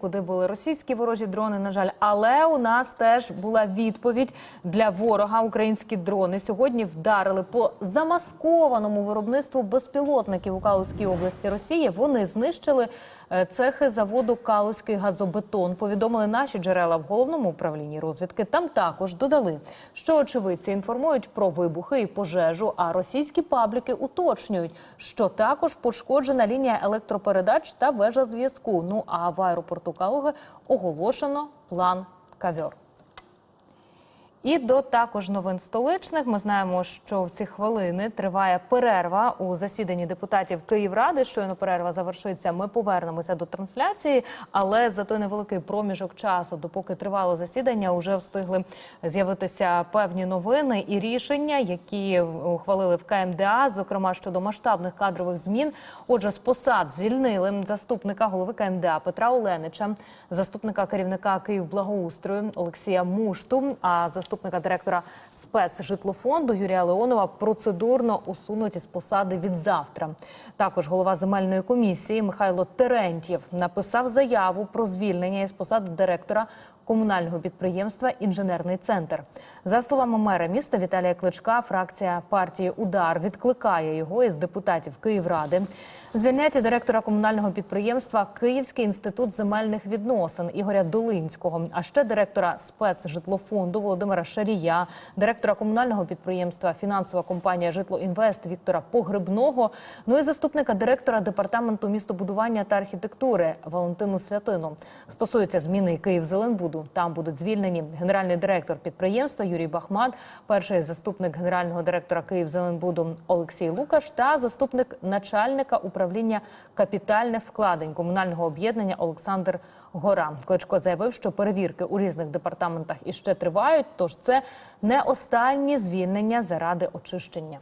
Куди були російські ворожі дрони, на жаль, але у нас теж була відповідь для ворога. Українські дрони сьогодні вдарили по замаскованому виробництву безпілотників у Калузькій області Росії. Вони знищили е, цехи заводу Калузький газобетон. Повідомили наші джерела в головному управлінні розвідки. Там також додали, що очевидці інформують про вибухи і пожежу. А російські пабліки уточнюють, що також пошкоджена лінія електропередач та вежа зв'язку. Ну а в аеропорту Калуги оголошено план кавьор. І до також новин столичних. Ми знаємо, що в ці хвилини триває перерва у засіданні депутатів Київради. Щойно перерва завершиться. Ми повернемося до трансляції, але за той невеликий проміжок часу, допоки тривало засідання, вже встигли з'явитися певні новини і рішення, які ухвалили в КМДА, зокрема щодо масштабних кадрових змін. Отже, з посад звільнили заступника голови КМДА Петра Оленича, заступника керівника Київблагоустрою Олексія Мушту, а заступника директора спецжитлофонду Юрія Леонова процедурно усунуть із посади від завтра. Також голова земельної комісії Михайло Терентьєв написав заяву про звільнення із посади директора комунального підприємства Інженерний центр. За словами мера міста Віталія Кличка, фракція партії Удар відкликає його із депутатів Київради. Звільняють і директора комунального підприємства Київський інститут земельних відносин Ігоря Долинського, а ще директора спецжитлофонду Володимира Шарія, директора комунального підприємства Фінансова компанія Житлоінвест Віктора Погребного. Ну і заступника директора департаменту містобудування та архітектури Валентину Святину. Стосується зміни Київзеленбуду. Там будуть звільнені генеральний директор підприємства Юрій Бахмат, перший заступник генерального директора Київзеленбуду Олексій Лукаш та заступник начальника управління капітальних вкладень комунального об'єднання Олександр Гора. Кличко заявив, що перевірки у різних департаментах іще тривають. Тож це не останні звільнення заради очищення.